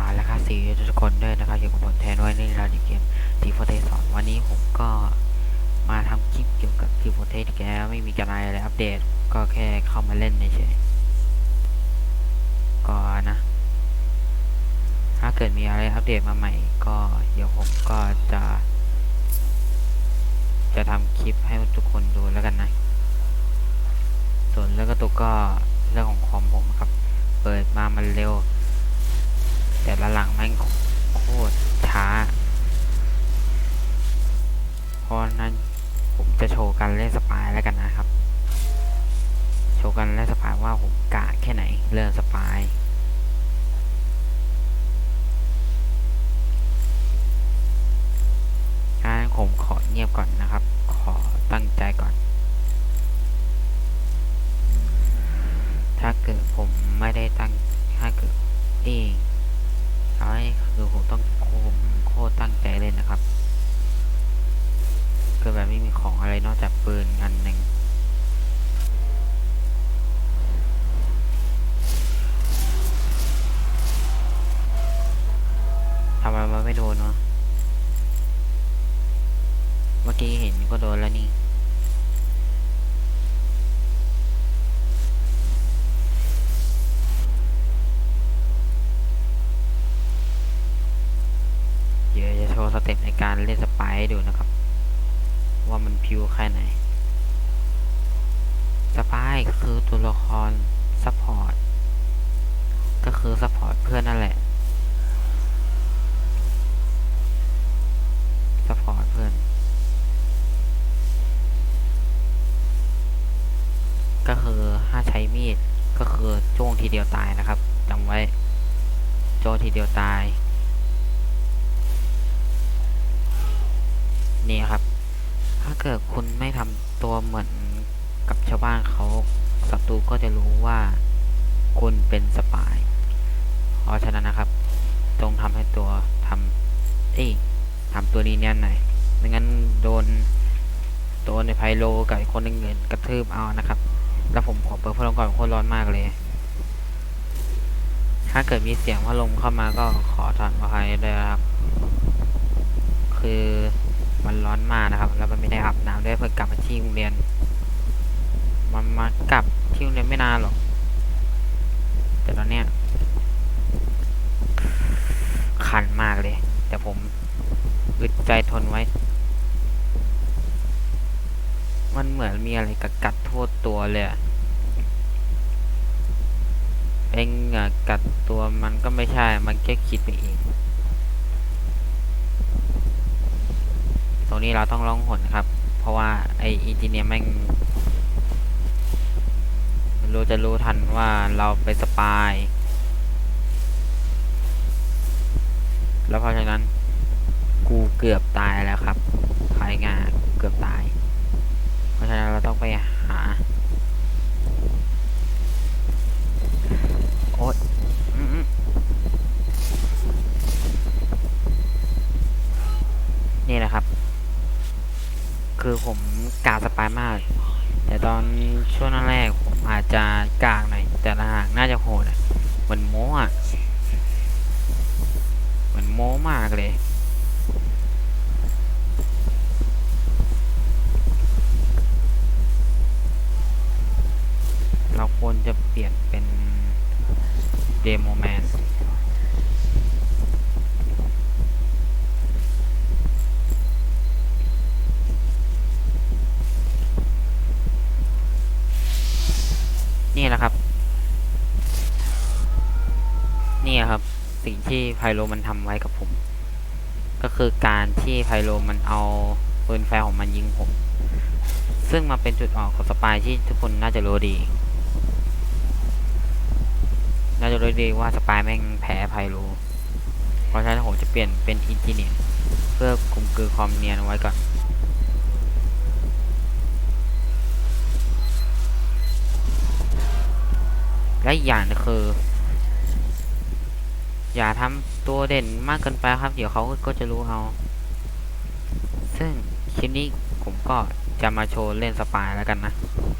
าและค่าสีทุกคนด้วยนะครับอยู่ยวกับผมแทนไว้ในรายเกมทีโฟเทสอนวันนี้ผมก็มาทำคลิปเกี่ยวกับทีโฟเทสแกแล้วไม่มีอะไรอะไรอัปเดต ก็แค่เข้ามาเล่นเฉยก็นะ ถ้าเกิดมีอะไรอัปเดตมาใหม่ ก็เดี๋ยวผมก็จะ จะทำคลิปให้ทุกคนดูแล้วกันนะส่วนเรื่องกระตุกก็เรื่องของคอมผมครับ เปิดมามันเร็ว แต่ละหลังแม่งโคตรช้า เพราะนั้นผมจะโชว์การเล่นสปายแล้วกันนะครับ โชว์การเล่นสปายว่าผมกะแค่ไหนเรื่องสปายงั้นผมขอเงียบก่อนนะครับ ขอตั้งใจก่อน จากปืนอันหนึ่งทำไมมันไม่โดนวะเมื่อกี้เห็นก็โดนแล้วนี่ มีดก็คือจ้วงทีเดียวตายนะครับจำไว้โจงทีเดียวตาย นี่ครับ ถ้าเกิดคุณไม่ทำตัวเหมือนกับชาวบ้านเขาศัตรูก็จะรู้ว่าคุณเป็นสปายเพราะฉะนั้นนะครับจงทำให้ตัวทำเอ้ทำตัวนี้เนียนหน่อยไม่งั้นโดนโดนในไพโลกับคนหนึ่งเงินกระทืบเอานะครับ แล้วผมขอเปิดพัดลมก่อนโคตรร้อนมากเลย ถ้าเกิดมีเสียงพัดลมเข้ามาก็ขอถอนอภัยด้วยครับ คือมันร้อนมากนะครับ แล้วมันไม่ได้อาบน้ำด้วยเพิ่งกลับมาที่โรงเรียน มันมากลับที่โรงเรียนไม่นานหรอก แต่ตอนเนี้ยคันมากเลย แต่ผมอึดใจทนไว้ มันเหมือนมีอะไรกัดกัดทั่วตัวเลยเองอะกัดตัวมันก็ไม่ใช่ มันแค่คิดไปเอง ตรงนี้เราต้องร้องหนครับ เพราะว่าไออินจิเนียร์แม่งรู้จะรู้ทันว่าเราเป็นสปาย แล้วเพราะฉะนั้น กูเกือบตายแล้วครับขายงานเกือบตาย เพราะฉะนั้นเราต้องไปหา โอ๊ยนี่แหละครับ คือผมกาสปายมาก แต่ตอนช่วงแรกผมอาจจะกากหน่อย แต่ละหางน่าจะโหดอะเหมือนโม้อะเหมือนโม้มากเลย ไพโลมันทำไว้กับผม ก็คือการที่ไพโลมันเอาปืนแฟร์ของมันยิงผม ซึ่งมาเป็นจุดออนของสปายที่ทุกคนน่าจะรู้ดี น่าจะรู้ดีว่าสปายแม่งแพ้ไพโลเพราะฉะนั้นผมจะเปลี่ยนเป็นอินจิเนียร์เพื่อคุมคือความเนียนไว้ก่อนและอีกอย่างคือ อย่าทำตัวเด่นมากเกินไปครับ เดี๋ยวเขาก็จะรู้เอาซึ่งคลิปนี้ผมก็จะมาโชว์เล่นสปายแล้วกันนะ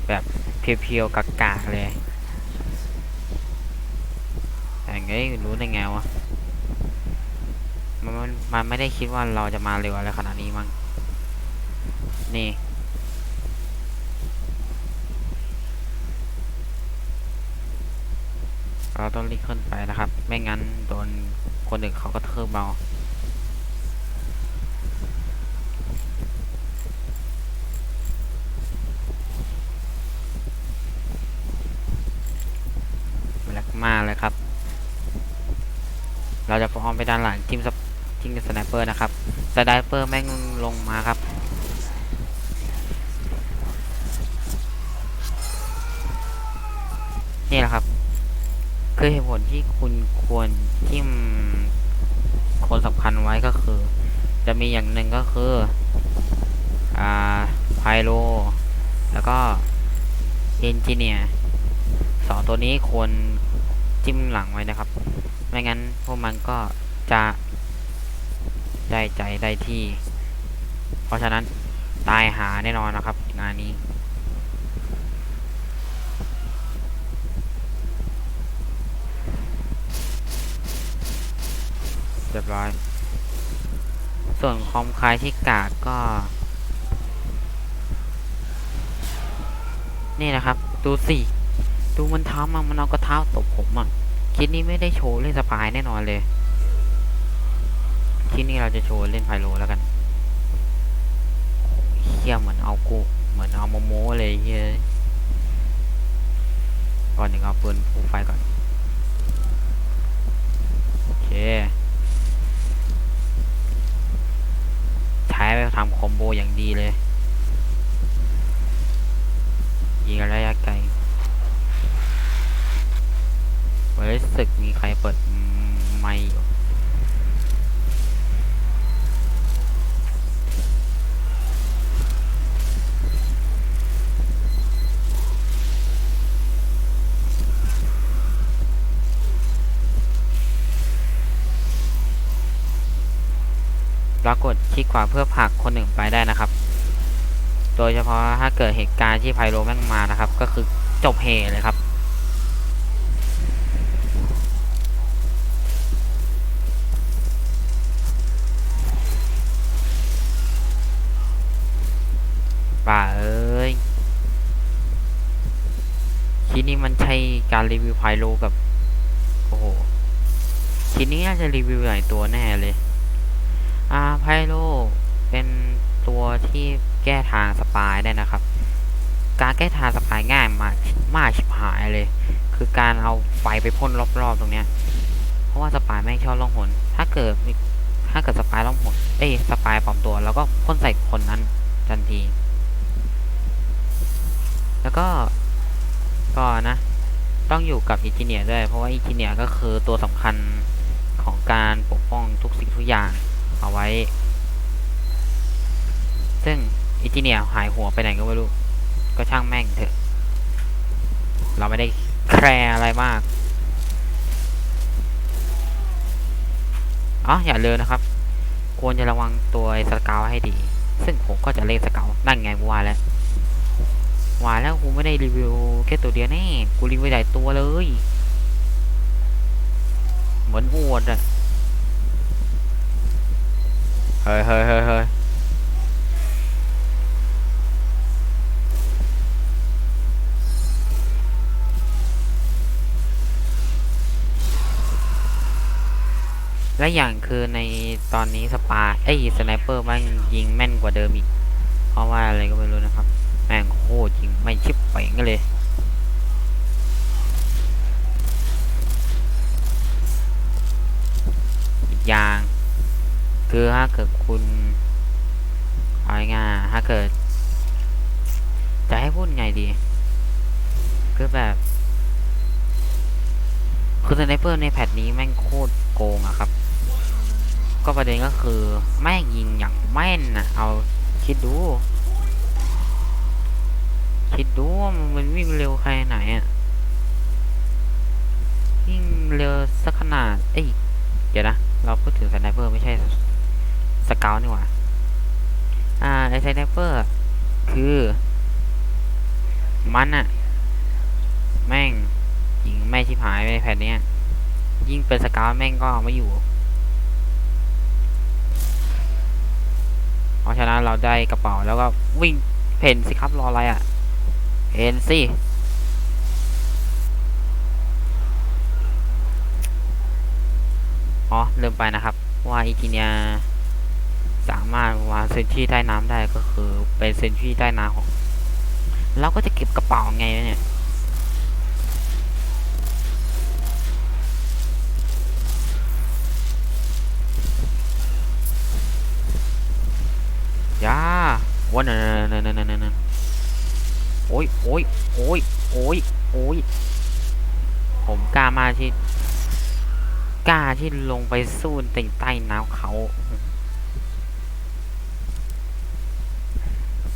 แบบเพียวๆกากๆเลยแต่ไงรู้ได้ไงวะมันมันไม่ได้คิดว่าเราจะมาเร็วอะไรขนาดนี้มั้งนี่ เราต้องรีบขึ้นไปนะครับ ไม่งั้นโดนคนอื่นเขาก็เทิบเบาแล็กมากเลยครับ เราจะฟ้องไปด้านหลังทีมทีมสไนเปอร์นะครับสไนเปอร์แม่งลงมาครับนี่แหละครับ คือเหตุผลที่คุณควรทิมคนสำคัญไว้ก็คือ จะมีอย่างหนึ่งก็คือ อ่าไพโลแล้วก็เอนจิเนียร์สองตัวนี้ควรจิ้มหลังไว้นะครับ ไม่งั้นพวกมันก็จะได้ใจได้ที่ เพราะฉะนั้นตายหาแน่นอนนะครับ งานนี้ เรียบร้อย ส่วนคอมคลายที่กากก็ นี่นะครับ ดูสิ ดูมันทำอะมันเอากระเท้าตบผมอะคลิปนี้ไม่ได้โชว์เล่นสปายแน่นอนเลยคลิปนี้เราจะโชว์เล่นไพโลแล้วกันเฮี้ยเหมือนเอากูเหมือนเอาโมโมเลยเฮียก่อนหนึ่งเอาปืนฟูไฟก่อน โอเค ใช้ไปทำคอมโบอย่างดีเลย ยิงระยะไกล ขวาเพื่อผลักคนหนึ่งไปได้นะครับ โดยเฉพาะถ้าเกิดเหตุการณ์ที่ไพโรแม่งมานะครับ ก็คือจบเฮเลยครับป่าเอ้ยทีนี้มันใช่การรีวิวไพโรกับ โอ้โหทีนี้น่าจะรีวิวหลายตัวแน่เลย พโลเป็นตัวที่แก้ทางสปายได้นะครับ การแก้ทางสปายง่ายมากมากชิบหายเลย คือการเอาไฟไปพ่นรอบๆตรงเนี้ย เพราะว่าสปายไม่ชอบล่องหน ถ้าเกิดถ้าเกิดสปายล่องหน เอ้ยสปายปลอมตัว แล้วก็พ่นใส่คนนั้นทันที แล้วก็ก็นะ ต้องอยู่กับอินจิเนียร์ด้วย เพราะว่าอินจิเนียร์ก็คือตัวสำคัญของการปกป้องทุกสิ่งทุกอย่าง เอาไว้ ซึ่งอิจิเนียหายหัวไปไหนก็ไม่รู้ ก็ช่างแม่งเถอะ เราไม่ได้แคร์อะไรมากอ๋ออย่าเลยนะครับ ควรจะระวังตัวสเกาวให้ดี ซึ่งผมก็จะเล่นสเกาวนั่นไงกูว่าแล้วว่าแล้วกูไม่ได้รีวิวแค่ตัวเดียวแน่กูรีวิวหลายตัวเลย เหมือนอวดอะ ฮ้ยเฮ้ยเฮ้ยเฮ้ยและอย่างคือในตอนนี้สปาเอ้ยสไนเปอร์มันยิงแม่นกว่าเดิมอีก เพราะว่าอะไรก็ไม่รู้นะครับ แม่งโคตรยิงไม่ชิบเป่งกันเลย คือถ้าเกิดคุณเอาง่ายถ้าเกิด จะให้พูดไงดี คือแบบ คือสไนเปอร์ในแพทนี้แม่งโคตรโกงอะครับ ก็ประเด็นก็คือแม่งยิงอย่างแม่นนะเอาคิดดู คิดดูว่ามันวิ่งเร็วขนาดไหนอะวิ่งเร็วสักขนาด เอ้ย เดี๋ยวนะ เราพูดถึงสไนเปอร์ไม่ใช่ สเกลนี่หว่า อ่าไอสไนเปอร์ คือ มันอะแม่งยิงแม่ชิบหายไปในแผ่นเนี้ยยิ่งเป็นสเกลแม่งก็เอาไม่อยู่ เพราะฉะนั้นเราได้กระเป๋าแล้วก็วิ่งเพนสิครับรออะไรอะ่ะเพนสิอ๋อลืมไปนะครับ ว่าอีกิเนีย สามารถวางเซนชี่ใต้น้ำได้ก็คือเป็นเซนชี่ใต้น้ำของเราก็จะเก็บกระเป๋าไงเนี่ยยาวันนั่นนั่นนั่นนั่นนั่นโอ้ยโอ้ยโอ้ยโอ้ยโอ้ยผมกล้ามาที่กล้าที่ลงไปสู้ใต้น้ำเขา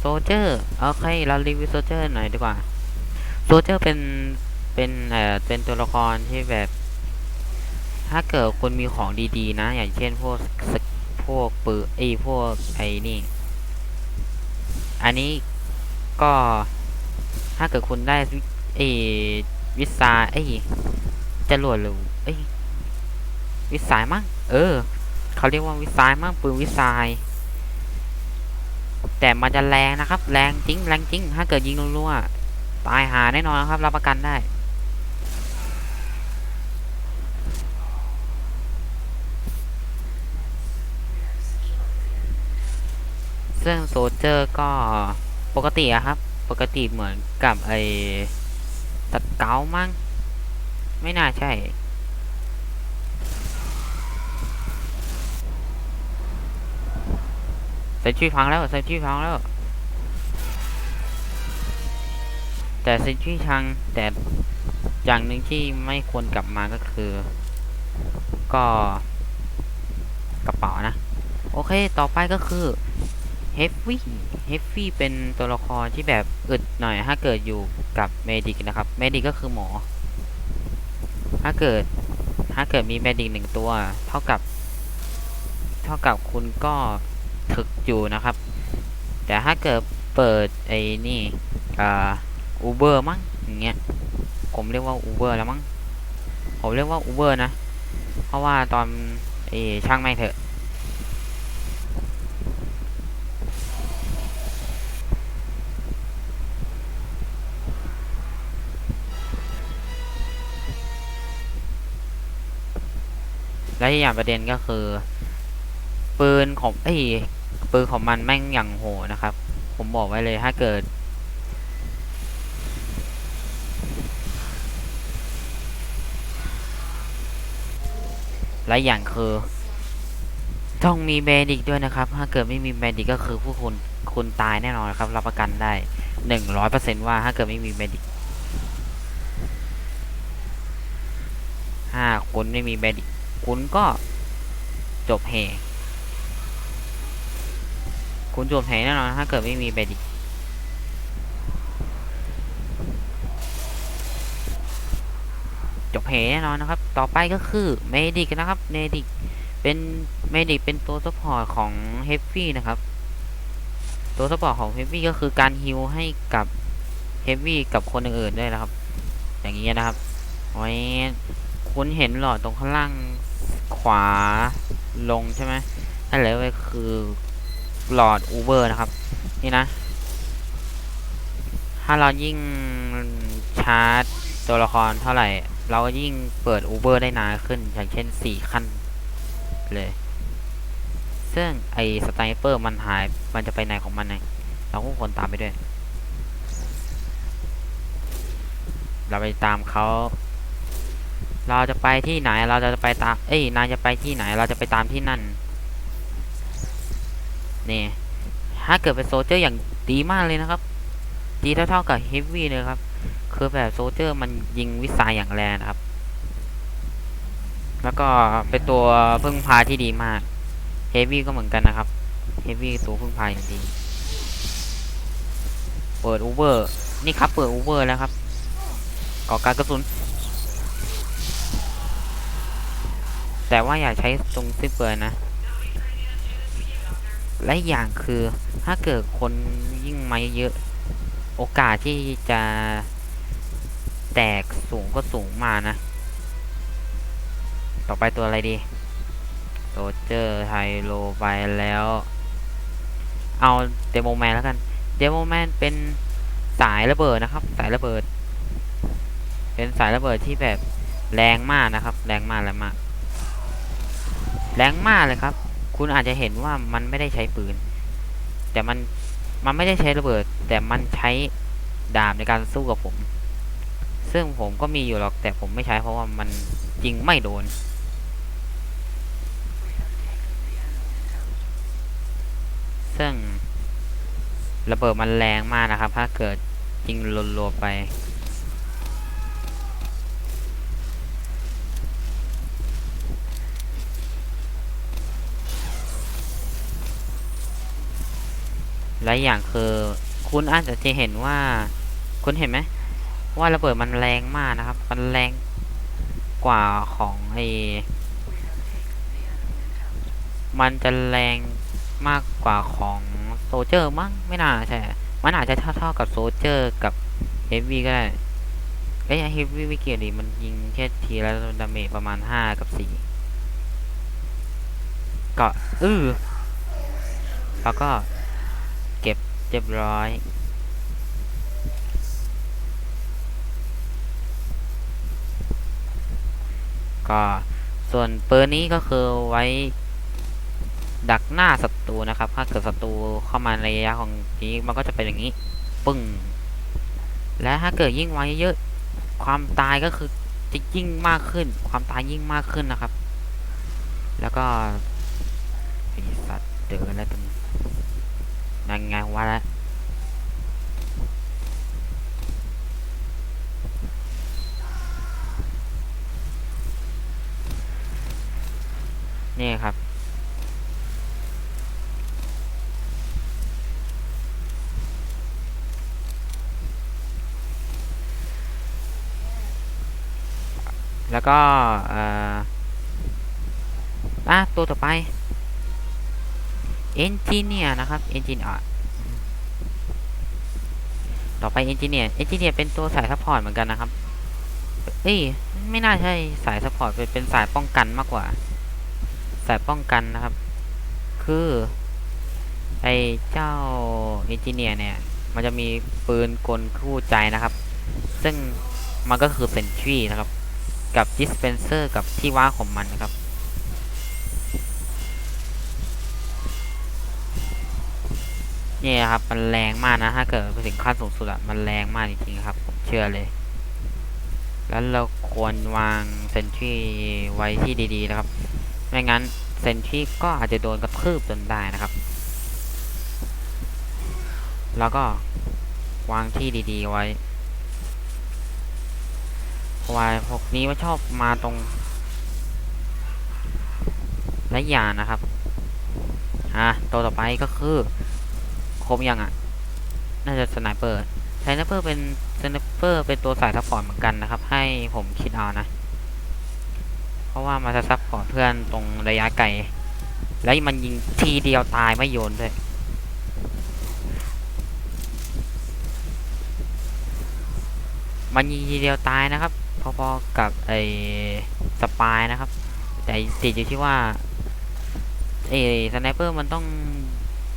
โซเจอร์โอเคเรารีวิวโซเจอร์หน่อยดีกว่าโซเจอร์เป็นเป็นเอ่อเป็นตัวละครที่แบบ ถ้าเกิดคุณมีของดีๆ นะ อย่างเช่นพวกสกพวกปืนไอพวกไอนี่ อันนี้ก็ถ้าเกิดคุณได้วิเอวิสาเอ้ยจรวดหรือเอ้ยวิสายมั้งเออ เขาเรียกว่าวิสายมั้งปืนวิสาย แต่มันจะแรงนะครับ แรงจริง แรงจริง ถ้าเกิดยิงรัวๆตายหาแน่นอนครับ รับประกันได้ซึ่งโซเจอร์ก็ปกติอะครับ ปกติเหมือนกับไอ้สเกลมั้ง ไม่น่าใช่ เซนชี่พังแล้วเซนชี่พังแล้ว แต่เซนชี่ชังแต่อย่างหนึ่งที่ไม่ควรกลับมาก็คือ ก็กระเป๋านะ โอเคต่อไปก็คือเฮฟวี่เฮฟวี่เป็นตัวละครที่แบบอึดหน่อย ถ้าเกิดอยู่กับเมดิกนะครับ เมดิกก็คือหมอ ถ้าเกิดถ้าเกิดมีเมดิกหนึ่งตัว เท่ากับ เท่ากับคุณก็ ถึกอยู่นะครับ แต่ถ้าเกิดเปิดไอ้นี่อ่าอูเบอร์มั้งอย่างเงี้ยผมเรียกว่าอูเบอร์แล้วมั้งผมเรียกว่าอูเบอร์นะ เพราะว่าตอนไอ้ช่างไม่เถอะ และอีกอย่างประเด็นก็คือ ปืนของเอ้ ปืนของมันแม่งอย่างโหนะครับ ผมบอกไว้เลยถ้าเกิด และอย่างคือ ต้องมีแบดิกด้วยนะครับ ถ้าเกิดไม่มีแบดิกก็คือผู้คุณคุณตายแน่นอนครับ รับประกันได้หนึ่งร้อยเปอร์เซ็นต์ว่าถ้าเกิดไม่มีแบดิกถ้าคุณไม่มีแบดิกคุณก็จบเฮ คุณจบเฮแน่นอนถ้าเกิดไม่มีแบดิจบเฮแน่นอนนะครับ ต่อไปก็คือเมดิกนะครับเมดิกเป็นเมดิกเป็นตัวซัพพอร์ตของเฮฟวี่นะครับ ตัวซัพพอร์ตของเฮฟวี่ก็คือการฮิลให้กับเฮฟวี่กับคนอื่นๆด้วยนะครับ อย่างนี้นะครับไว้คุณเห็นหลอดตรงข้างล่างขวาลงใช่ไหมนั่นเลยก็คือ หลอดอูเบอร์นะครับ นี่นะ ถ้าเรายิ่งชาร์จตัวละครเท่าไหร่ เราก็ยิ่งเปิดอูเบอร์ได้นานขึ้น อย่างเช่นสี่ขั้นเลยซึ่งไอสไนเปอร์มันหาย มันจะไปไหนของมันไงเราก็ควรตามไปด้วย เราไปตามเขาเราจะไปที่ไหน เราจะไปตาม เอ้ย นายจะไปที่ไหน เราจะไปตามที่นั่น นี่ถ้าเกิดเป็นโซลเจอร์อย่างดีมากเลยนะครับ ดีเท่าๆกับเฮฟวี่เลยครับ คือแบบโซลเจอร์มันยิงวิสัยอย่างแรงนะครับ แล้วก็เป็นตัวพึ่งพาที่ดีมากเฮฟวี่ก็เหมือนกันนะครับเฮฟวี่ตัวพึ่งพาอย่างดี เปิดอูเบอร์ นี่ครับ เปิดอูเบอร์แล้วครับก่อการกระสุน แต่ว่าอย่าใช้ตรงซิปเปอร์นะ และอย่างคือถ้าเกิดคนยิ่งมาเยอะ โอกาสที่จะแตกสูงก็สูงมานะ ต่อไปตัวอะไรดีโรเจอร์ไทโลไปแล้ว เอาเดโมแมนแล้วกัน เดโมแมนเป็นสายระเบิดนะครับ สายระเบิด เป็นสายระเบิดที่แบบแรงมากนะครับ แรงมากแรงมาก แรงมากเลยครับ คุณอาจจะเห็นว่ามันไม่ได้ใช้ปืน แต่มันมันไม่ได้ใช้ระเบิด แต่มันใช้ดาบในการสู้กับผม ซึ่งผมก็มีอยู่หรอกแต่ผมไม่ใช้เพราะว่ามันยิงไม่โดน ซึ่งระเบิดมันแรงมากนะครับ ถ้าเกิดยิงรัวไป และอย่างคือคุณอาจจะเห็นว่า คุณเห็นไหมว่าระเบิดมันแรงมากนะครับ มันแรงกว่าของไอมันจะแรงมากกว่าของโซเจอร์มั้งไม่น่าใช่ มันอาจจะเท่าๆกับโซเจอร์กับเฮฟวี่ก็ได้ไอ้เฮฟวี่ไม่เกี่ยวดิมันยิงแค่ทีละดาเมจประมาณห้ากับสี่ก็อือแล้วก็ เรียบร้อยก็ส่วนปืนนี้ก็คือไว้ดักหน้าศัตรูนะครับ ถ้าเกิดศัตรูเข้ามาในระยะของนี้มันก็จะเป็นอย่างนี้ ปึ้ง และถ้าเกิดยิ่งไว้เยอะ ความตายก็คือจะยิ่งมากขึ้น ความตายยิ่งมากขึ้นนะครับ แล้วก็ไอสัตว์เดินแล้วตร งไงว่าแล้วนี่ครับแล้วก็เอ่ออตัวต่อไป เอนจิเนียนะครับเอนจิเนียต่อไปเอนจิเนียเอนจิเนียเป็นตัวสายซัพพอร์ตเหมือนกันนะครับ เอ้ย ไม่น่าใช่สายซัพพอร์ตเป็นเป็นสายป้องกันมากกว่า สายป้องกันนะครับ คือไอเจ้าเอนจิเนียเนี่ย มันจะมีปืนกลคู่ใจนะครับ ซึ่งมันก็คือเซนทรีนะครับ กับดิสเพนเซอร์กับที่ว่าของมันนะครับ นี่ครับ มันแรงมากนะ ถ้าเกิดไปถึงขั้นสูงสุดอะมันแรงมากจริงๆครับ ผมเชื่อเลย แล้วเราควรวางเซนทรีไว้ที่ดีๆนะครับ ไม่งั้นเซนทรีก็อาจจะโดนกระทืบจนได้นะครับ แล้วก็วางที่ดีๆไว้เพราะว่าพวกนี้มันชอบมาตรงและอย่างนะครับ อะตัวต่อไปก็คือ ครบยังอะ น่าจะสไนเปอร์สไนเปอร์เป็นสไนเปอร์เป็นตัวสายซัพพอร์ตเหมือนกันนะครับ ให้ผมคิดเอานะ เพราะว่ามันจะซัพพอร์ตเพื่อนตรงระยะไกล แล้วมันยิงทีเดียวตายไม่โยนด้วยมันยิงทีเดียวตายนะครับ พอๆกับไอ้สปายนะครับ แต่ติดอยู่ที่ว่าไอ้สไนเปอร์มันต้อง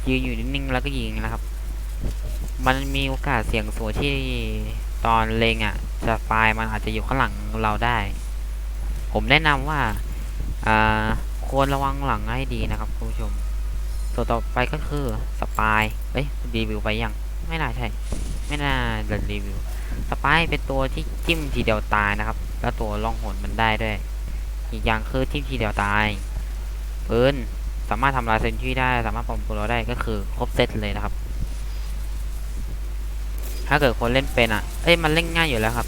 ยืนอยู่นิ่งๆแล้วก็ยิงนะครับ มันมีโอกาสเสี่ยงสูงที่ตอนเลงอะสปายมันอาจจะอยู่ข้างหลังเราได้ ผมแนะนำว่าอ่าควรระวังหลังให้ดีนะครับคุณผู้ชมตัวต่อไปก็คือสปายเอ้ยรีวิวไปยัง ไม่น่าใช่ ไม่น่าจะรีวิวสปายเป็นตัวที่จิ้มทีเดียวตายนะครับ แล้วตัวล่องหนมันได้ด้วย อีกอย่างคือจิ้มทีเดียวตายปืน สามารถทำลายเซนทรีได้ สามารถปลอมตัวได้ก็คือครบเซตเลยนะครับ ถ้าเกิดคนเล่นเป็นอะ เอ้ยมันเล่นง่ายอยู่แล้วครับ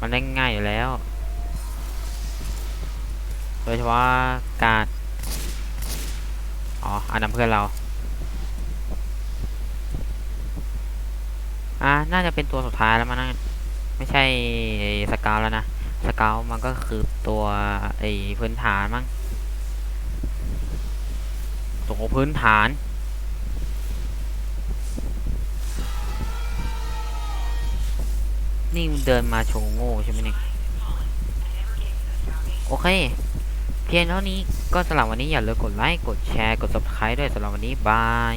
มันเล่นง่ายอยู่แล้ว โดยเฉพาะการอ๋ออันนั้นเพื่อนเรา อ่า น่าจะเป็นตัวสุดท้ายแล้วมั้งนไม่ใช่สเกลแล้วนะสเกลมันก็คือตัวไอ้พื้นฐานมั้ง ตัวพื้นฐาน นี่มึงเดินมาโชว์โง่ใช่ไหมเนี่ยโอเค เพียงเท่านี้ก็สำหรับวันนี้อย่าลืมกดไลค์ กดแชร์ กด subscribe ด้วยสำหรับวันนี้ บาย